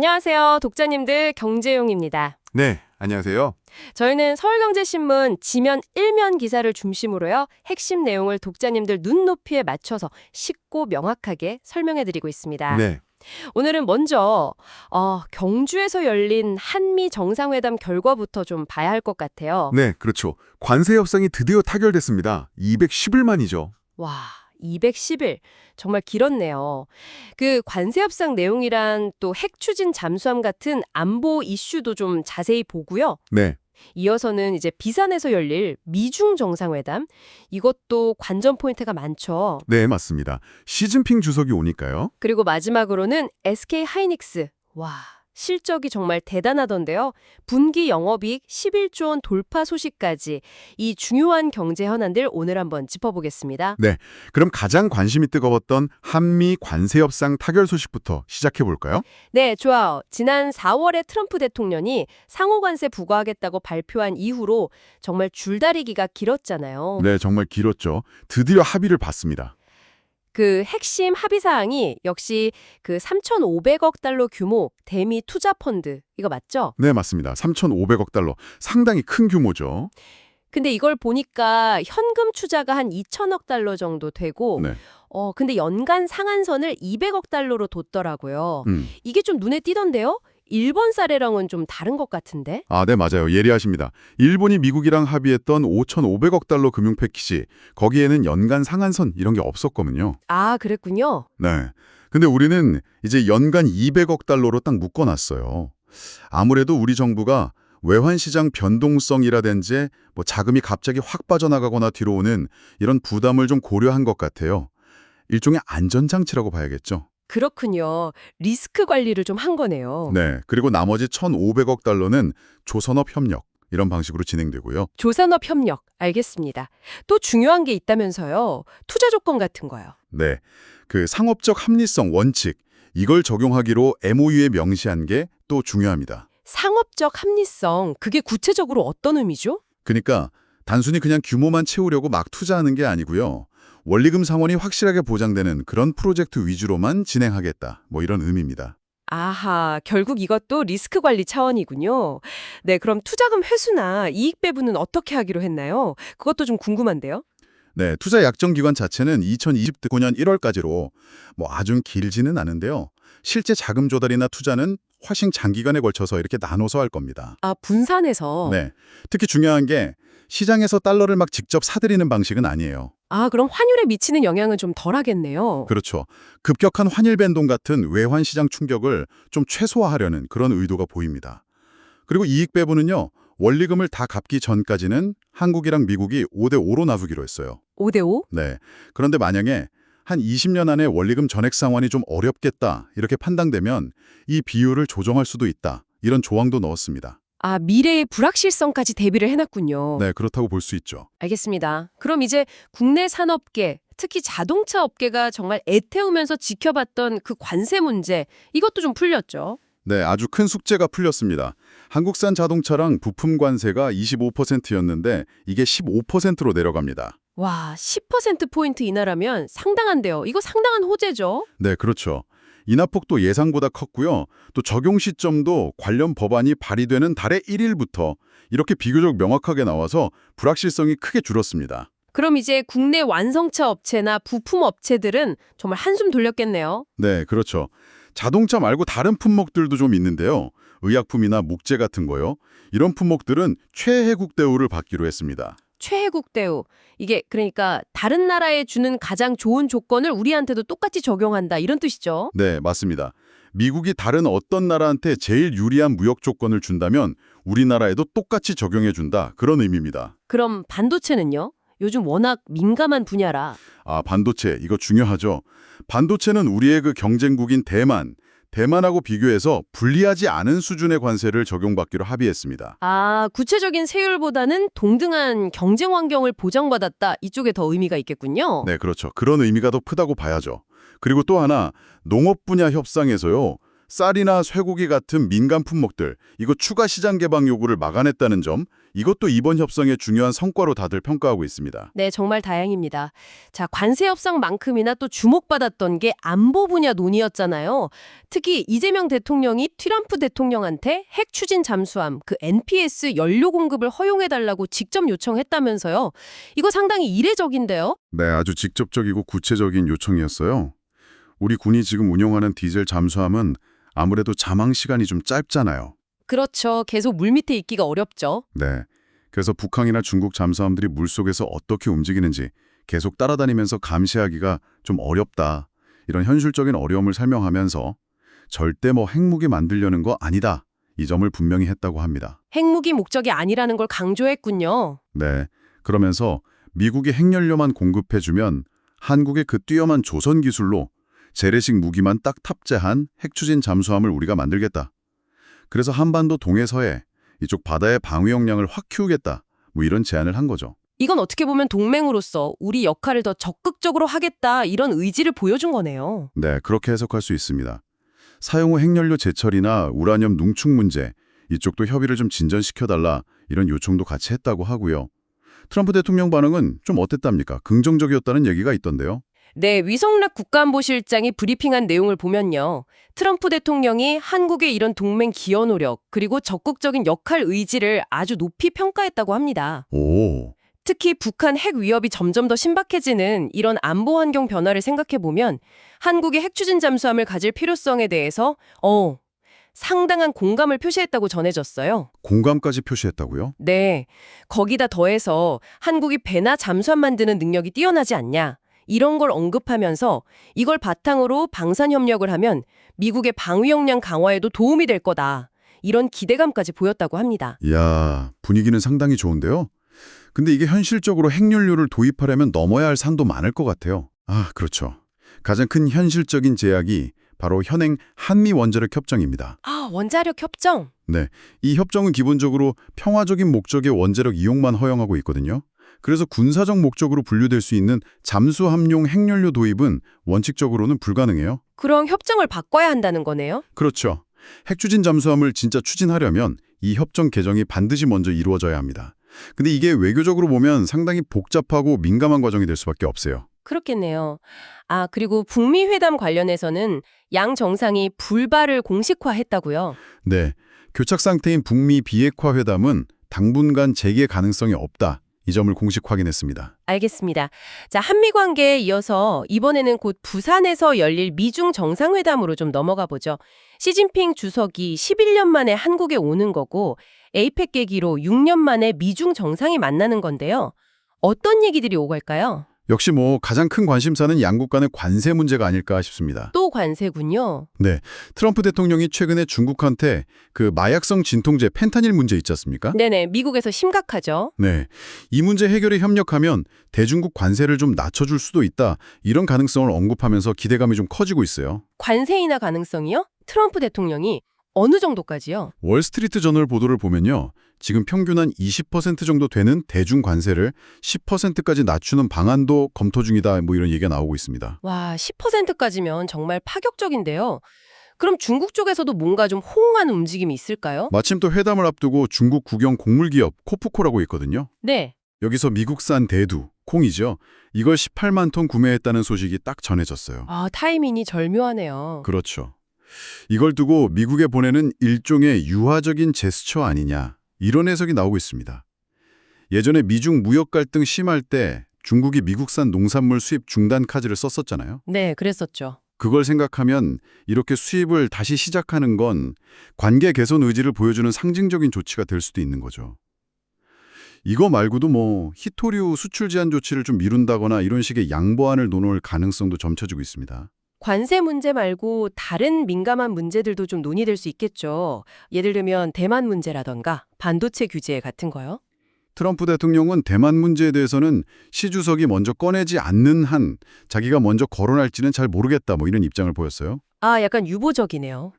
안녕하세요. 독자님들 경제용입니다. 네, 안녕하세요. 저희는 서울경제신문 지면 1면 기사를 중심으로요. 핵심 내용을 독자님들 눈높이에 맞춰서 쉽고 명확하게 설명해드리고 있습니다. 네, 오늘은 먼저 어, 경주에서 열린 한미 정상회담 결과부터 좀 봐야 할 것 같아요. 네, 그렇죠. 관세 협상이 드디어 타결됐습니다. 210일 만이죠. 와, 210일. 정말 길었네요. 그 관세 협상 내용이란 또 핵 추진 잠수함 같은 안보 이슈도 좀 자세히 보고요. 네, 이어서는 이제 비산에서 열릴 미중 정상회담. 이것도 관전 포인트가 많죠. 네, 맞습니다. 시진핑 주석이 오니까요. 그리고 마지막으로는 SK 하이닉스. 와, 실적이 정말 대단하던데요. 분기 영업이익 11조 원 돌파 소식까지 이 중요한 경제 현안들 오늘 한번 짚어보겠습니다. 그럼 가장 관심이 뜨거웠던 한미 관세 협상 타결 소식부터 시작해 볼까요? 네, 좋아요. 지난 4월에 트럼프 대통령이 상호 관세 부과하겠다고 발표한 이후로 정말 줄다리기가 길었잖아요. 네, 정말 길었죠. 드디어 합의를 봤습니다. 그 핵심 합의 사항이 역시 그 3,500억 달러 규모 대미 투자 펀드 이거 맞죠? 네, 맞습니다. 3,500억 달러. 상당히 큰 규모죠. 근데 이걸 보니까 현금 투자가 한 2천억 달러 정도 되고 네. 어 근데 연간 상한선을 200억 달러로 뒀더라고요. 음. 이게 좀 눈에 띄던데요? 일본 사례랑은 좀 다른 것 같은데? 아, 네, 맞아요. 예리하십니다. 일본이 미국이랑 합의했던 5,500억 달러 금융 패키지. 거기에는 연간 상한선 이런 게 없었거든요. 아, 그랬군요. 네. 근데 우리는 이제 연간 200억 달러로 딱 묶어놨어요. 아무래도 우리 정부가 외환시장 변동성이라든지 뭐 자금이 갑자기 확 빠져나가거나 뒤로 오는 이런 부담을 좀 고려한 것 같아요. 일종의 안전장치라고 봐야겠죠. 그렇군요. 리스크 관리를 좀 한 거네요. 네. 그리고 나머지 1,500억 달러는 조선업 협력 이런 방식으로 진행되고요. 조산업 협력 알겠습니다. 또 중요한 게 있다면서요. 투자 조건 같은 거요. 네. 그 상업적 합리성 원칙 이걸 적용하기로 MOU에 명시한 게 또 중요합니다. 상업적 합리성 그게 구체적으로 어떤 의미죠? 그러니까 단순히 그냥 규모만 채우려고 막 투자하는 게 아니고요. 원리금 상환이 확실하게 보장되는 그런 프로젝트 위주로만 진행하겠다. 뭐 이런 의미입니다. 아하, 결국 이것도 리스크 관리 차원이군요. 네, 그럼 투자금 회수나 이익 배분은 어떻게 하기로 했나요? 그것도 좀 궁금한데요. 네, 투자 약정 기간 자체는 2029년 1월까지로 뭐 아주 길지는 않은데요. 실제 자금 조달이나 투자는 훨씬 장기간에 걸쳐서 이렇게 나눠서 할 겁니다. 아, 분산해서. 네. 특히 중요한 게 시장에서 달러를 막 직접 사들이는 방식은 아니에요. 아, 그럼 환율에 미치는 영향은 좀 덜하겠네요. 그렇죠. 급격한 환율 변동 같은 외환 시장 충격을 좀 최소화하려는 그런 의도가 보입니다. 그리고 이익 배분은요. 원리금을 다 갚기 전까지는 한국이랑 미국이 5대 5로 나누기로 했어요. 5대 5? 네. 그런데 만약에 한 20년 안에 원리금 전액 상환이 좀 어렵겠다 이렇게 판단되면 이 비율을 조정할 수도 있다. 이런 조항도 넣었습니다. 아, 미래의 불확실성까지 대비를 해놨군요. 네, 그렇다고 볼 수 있죠. 알겠습니다. 그럼 이제 국내 산업계, 특히 자동차 업계가 정말 애태우면서 지켜봤던 그 관세 문제, 이것도 좀 풀렸죠. 네, 아주 큰 숙제가 풀렸습니다. 한국산 자동차랑 부품 관세가 25%였는데 이게 15%로 내려갑니다. 와, 10%포인트 인하라면 상당한데요. 이거 상당한 호재죠. 네, 그렇죠. 인하폭도 예상보다 컸고요. 또 적용 시점도 관련 법안이 발의되는 달의 1일부터 이렇게 비교적 명확하게 나와서 불확실성이 크게 줄었습니다. 그럼 이제 국내 완성차 업체나 부품 업체들은 정말 한숨 돌렸겠네요. 네, 그렇죠. 자동차 말고 다른 품목들도 좀 있는데요. 의약품이나 목재 같은 거요. 이런 품목들은 최혜국 대우를 받기로 했습니다. 최혜국 대우. 이게 그러니까 다른 나라에 주는 가장 좋은 조건을 우리한테도 똑같이 적용한다 이런 뜻이죠. 네, 맞습니다. 미국이 다른 어떤 나라한테 제일 유리한 무역 조건을 준다면 우리나라에도 똑같이 적용해 준다. 그런 의미입니다. 그럼 반도체는요? 요즘 워낙 민감한 분야라. 아, 반도체 이거 중요하죠. 반도체는 우리의 그 경쟁국인 대만, 대만하고 비교해서 불리하지 않은 수준의 관세를 적용받기로 합의했습니다. 아, 구체적인 세율보다는 동등한 경쟁 환경을 보장받았다. 이쪽에 더 의미가 있겠군요. 네, 그렇죠. 그런 의미가 더 크다고 봐야죠. 그리고 또 하나 농업 분야 협상에서요. 쌀이나 쇠고기 같은 민간 품목들, 이거 추가 시장 개방 요구를 막아냈다는 점, 이것도 이번 협상의 중요한 성과로 다들 평가하고 있습니다. 네, 정말 다행입니다. 자, 관세 협상만큼이나 또 주목받았던 게 안보 분야 논의였잖아요. 특히 이재명 대통령이 트럼프 대통령한테 핵 추진 잠수함, 그 NPS 연료 공급을 허용해달라고 직접 요청했다면서요. 이거 상당히 이례적인데요. 네, 아주 직접적이고 구체적인 요청이었어요. 우리 군이 지금 운영하는 디젤 잠수함은 아무래도 잠항 시간이 좀 짧잖아요. 그렇죠. 계속 물밑에 있기가 어렵죠. 네. 그래서 북한이나 중국 잠수함들이 물속에서 어떻게 움직이는지 계속 따라다니면서 감시하기가 좀 어렵다. 이런 현실적인 어려움을 설명하면서 절대 뭐 핵무기 만들려는 거 아니다. 이 점을 분명히 했다고 합니다. 핵무기 목적이 아니라는 걸 강조했군요. 네. 그러면서 미국이 핵연료만 공급해주면 한국의 그 뛰어난 조선 기술로 재래식 무기만 딱 탑재한 핵추진 잠수함을 우리가 만들겠다. 그래서 한반도 동해서에 이쪽 바다의 방위 역량을 확 키우겠다. 뭐 이런 제안을 한 거죠. 이건 어떻게 보면 동맹으로서 우리 역할을 더 적극적으로 하겠다 이런 의지를 보여준 거네요. 네, 그렇게 해석할 수 있습니다. 사용 후 핵연료 제철이나 우라늄 농축 문제, 이쪽도 협의를 좀 진전시켜달라 이런 요청도 같이 했다고 하고요. 트럼프 대통령 반응은 좀 어땠답니까? 긍정적이었다는 얘기가 있던데요. 네, 위성락 국가안보실장이 브리핑한 내용을 보면요. 트럼프 대통령이 한국의 이런 동맹 기여 노력, 그리고 적극적인 역할 의지를 아주 높이 평가했다고 합니다. 오, 특히 북한 핵 위협이 점점 더 신박해지는 이런 안보 환경 변화를 생각해 보면 한국이 핵 추진 잠수함을 가질 필요성에 대해서 어, 상당한 공감을 표시했다고 전해졌어요. 공감까지 표시했다고요? 네. 거기다 더해서 한국이 배나 잠수함 만드는 능력이 뛰어나지 않냐. 이런 걸 언급하면서 이걸 바탕으로 방산 협력을 하면 미국의 방위 역량 강화에도 도움이 될 거다. 이런 기대감까지 보였다고 합니다. 이야, 분위기는 상당히 좋은데요? 근데 이게 현실적으로 핵연료를 도입하려면 넘어야 할 산도 많을 것 같아요. 아, 그렇죠. 가장 큰 현실적인 제약이 바로 현행 한미 원자력 협정입니다. 아, 원자력 협정. 네, 이 협정은 기본적으로 평화적인 목적의 원자력 이용만 허용하고 있거든요. 그래서 군사적 목적으로 분류될 수 있는 잠수함용 핵연료 도입은 원칙적으로는 불가능해요. 그럼 협정을 바꿔야 한다는 거네요. 그렇죠. 핵추진 잠수함을 진짜 추진하려면 이 협정 개정이 반드시 먼저 이루어져야 합니다. 근데 이게 외교적으로 보면 상당히 복잡하고 민감한 과정이 될 수밖에 없어요. 그렇겠네요. 아, 그리고 북미 회담 관련해서는 양 정상이 불발을 공식화했다고요. 네, 교착 상태인 북미 비핵화 회담은 당분간 재개 가능성이 없다. 이 점을 공식 확인했습니다. 알겠습니다. 자, 한미 관계에 이어서 이번에는 곧 부산에서 열릴 미중 정상회담으로 좀 넘어가 보죠. 시진핑 주석이 11년 만에 한국에 오는 거고 에이펙 계기로 6년 만에 미중 정상이 만나는 건데요. 어떤 얘기들이 오갈까요? 역시 뭐 가장 큰 관심사는 양국 간의 관세 문제가 아닐까 싶습니다. 또 관세군요. 네, 트럼프 대통령이 최근에 중국한테 그 마약성 진통제 펜타닐 문제 있지 않습니까? 네네, 미국에서 심각하죠. 네, 이 문제 해결에 협력하면 대중국 관세를 좀 낮춰줄 수도 있다. 이런 가능성을 언급하면서 기대감이 좀 커지고 있어요. 관세 인하 가능성이요? 트럼프 대통령이 어느 정도까지요? 월스트리트 저널 보도를 보면요. 지금 평균 한 20% 정도 되는 대중 관세를 10%까지 낮추는 방안도 검토 중이다. 뭐 이런 얘기가 나오고 있습니다. 와, 10%까지면 정말 파격적인데요. 그럼 중국 쪽에서도 뭔가 좀 호응하는 움직임이 있을까요? 마침 또 회담을 앞두고 중국 국영 곡물기업 코프코라고 있거든요. 네. 여기서 미국산 대두, 콩이죠. 이걸 18만 톤 구매했다는 소식이 딱 전해졌어요. 아, 타이밍이 절묘하네요. 그렇죠. 이걸 두고 미국에 보내는 일종의 유화적인 제스처 아니냐 이런 해석이 나오고 있습니다. 예전에 미중 무역 갈등 심할 때 중국이 미국산 농산물 수입 중단 카드를 썼었잖아요. 네, 그랬었죠. 그걸 생각하면 이렇게 수입을 다시 시작하는 건 관계 개선 의지를 보여주는 상징적인 조치가 될 수도 있는 거죠. 이거 말고도 뭐 히토류 수출 제한 조치를 좀 미룬다거나 이런 식의 양보안을 논할 가능성도 점쳐지고 있습니다. 관세 문제 말고 다른 민감한 문제들도 좀 논의될 수 있겠죠. 예를 들면 대만 문제라던가 반도체 규제 같은 거요. 트럼프 대통령은 대만 문제에 대해서는 시 주석이 먼저 꺼내지 않는 한 자기가 먼저 거론할지는 잘 모르겠다 뭐 이런 입장을 보였어요. 아, 약간 유보적이네요.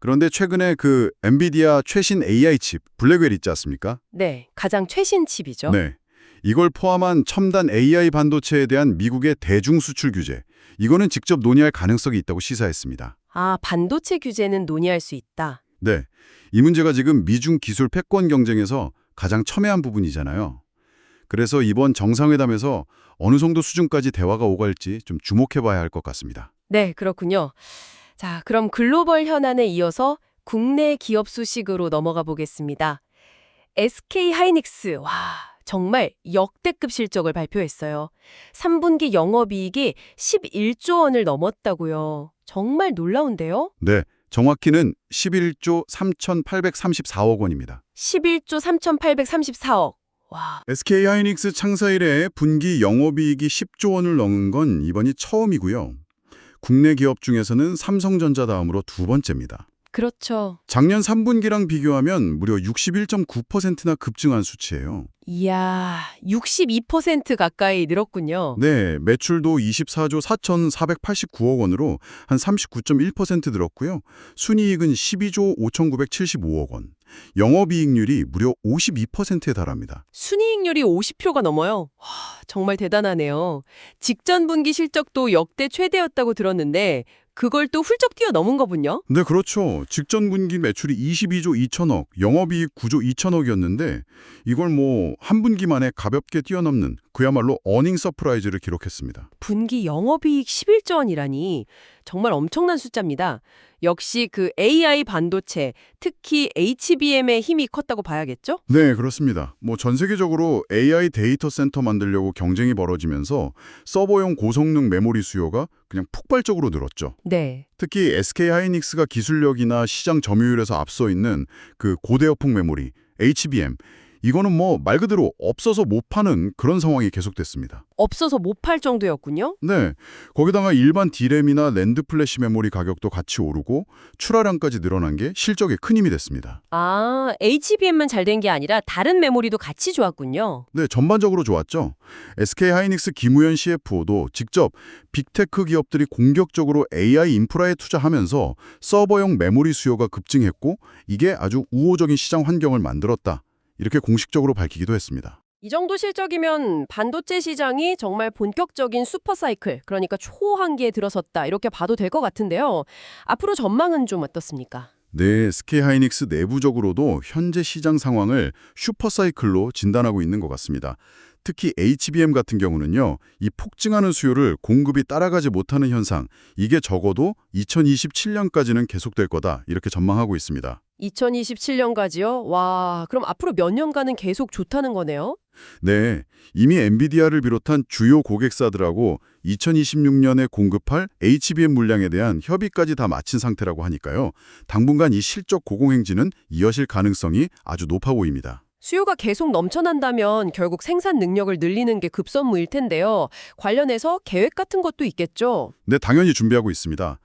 그런데 최근에 그 엔비디아 최신 AI 칩 블랙웰 있지 않습니까? 네, 가장 최신 칩이죠. 네. 이걸 포함한 첨단 AI 반도체에 대한 미국의 대중 수출 규제 이거는 직접 논의할 가능성이 있다고 시사했습니다. 아, 반도체 규제는 논의할 수 있다. 네, 이 문제가 지금 미중 기술 패권 경쟁에서 가장 첨예한 부분이잖아요. 그래서 이번 정상회담에서 어느 정도 수준까지 대화가 오갈지 좀 주목해봐야 할 것 같습니다. 네, 그렇군요. 자, 그럼 글로벌 현안에 이어서 국내 기업 소식으로 넘어가 보겠습니다. SK 하이닉스, 와, 정말 역대급 실적을 발표했어요. 3분기 영업이익이 11조 원을 넘었다고요. 정말 놀라운데요? 네, 정확히는 11조 3,834억 원입니다. 11조 3,834억. 와, SK 하이닉스 창사 이래 분기 영업이익이 10조 원을 넘은 건 이번이 처음이고요. 국내 기업 중에서는 삼성전자 다음으로 두 번째입니다. 그렇죠. 작년 3분기랑 비교하면 무려 61.9%나 급증한 수치예요. 이야, 62% 가까이 늘었군요. 네, 매출도 24조 4,489억 원으로 한 39.1% 늘었고요. 순이익은 12조 5,975억 원. 영업이익률이 무려 52%에 달합니다. 순이익률이 50표가 넘어요. 와, 정말 대단하네요. 직전 분기 실적도 역대 최대였다고 들었는데 그걸 또 훌쩍 뛰어넘은 거군요. 네, 그렇죠. 직전 분기 매출이 22조 2천억, 영업이익 9조 2천억이었는데 이걸 뭐 한 분기 만에 가볍게 뛰어넘는 그야말로 어닝 서프라이즈를 기록했습니다. 분기 영업이익 11조 원이라니 정말 엄청난 숫자입니다. 역시 그 AI 반도체, 특히 HBM의 힘이 컸다고 봐야겠죠? 네, 그렇습니다. 뭐 전 세계적으로 AI 데이터 센터 만들려고 경쟁이 벌어지면서 서버용 고성능 메모리 수요가 그냥 폭발적으로 늘었죠. 네. 특히 SK 하이닉스가 기술력이나 시장 점유율에서 앞서 있는 그 고대역폭 메모리 HBM 이거는 뭐 말 그대로 없어서 못 파는 그런 상황이 계속됐습니다. 없어서 못 팔 정도였군요. 네. 거기다가 일반 D램이나 랜드 플래시 메모리 가격도 같이 오르고 출하량까지 늘어난 게 실적에 큰 힘이 됐습니다. 아, HBM만 잘 된 게 아니라 다른 메모리도 같이 좋았군요. 네, 전반적으로 좋았죠. SK 하이닉스 김우현 CFO도 직접 빅테크 기업들이 공격적으로 AI 인프라에 투자하면서 서버용 메모리 수요가 급증했고 이게 아주 우호적인 시장 환경을 만들었다. 이렇게 공식적으로 밝히기도 했습니다. 이 정도 실적이면 반도체 시장이 정말 본격적인 슈퍼사이클, 그러니까 초한기에 들어섰다 이렇게 봐도 될 것 같은데요. 앞으로 전망은 좀 어떻습니까? 네, SK 하이닉스 내부적으로도 현재 시장 상황을 슈퍼사이클로 진단하고 있는 것 같습니다. 특히 HBM 같은 경우는요, 이 폭증하는 수요를 공급이 따라가지 못하는 현상, 이게 적어도 2027년까지는 계속될 거다, 이렇게 전망하고 있습니다. 2027년까지요? 와, 그럼 앞으로 몇 년간은 계속 좋다는 거네요? 네, 이미 엔비디아를 비롯한 주요 고객사들하고 2026년에 공급할 HBM 물량에 대한 협의까지 다 마친 상태라고 하니까요. 당분간 이 실적 고공행진은 이어질 가능성이 아주 높아 보입니다. 수요가 계속 넘쳐난다면 결국 생산 능력을 늘리는 게 급선무일 텐데요. 관련해서 계획 같은 것도 있겠죠? 네, 당연히 준비하고 있습니다.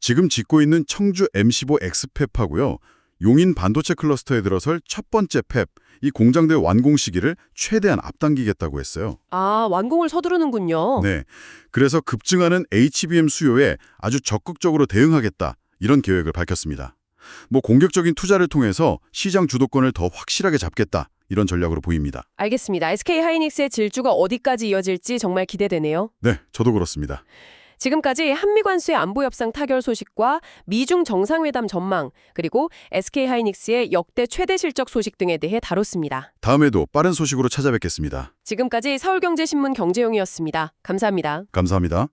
지금 짓고 있는 청주 M15 X팹하고요. 용인 반도체 클러스터에 들어설 첫 번째 팹, 이 공장대 완공 시기를 최대한 앞당기겠다고 했어요. 아, 완공을 서두르는군요. 네, 그래서 급증하는 HBM 수요에 아주 적극적으로 대응하겠다, 이런 계획을 밝혔습니다. 뭐 공격적인 투자를 통해서 시장 주도권을 더 확실하게 잡겠다, 이런 전략으로 보입니다. 알겠습니다. SK 하이닉스의 질주가 어디까지 이어질지 정말 기대되네요. 네, 저도 그렇습니다. 지금까지 한미 관수의 안보 협상 타결 소식과 미중 정상회담 전망, 그리고 SK 하이닉스의 역대 최대 실적 소식 등에 대해 다뤘습니다. 다음에도 빠른 소식으로 찾아뵙겠습니다. 지금까지 서울경제신문 경제용이었습니다. 감사합니다. 감사합니다.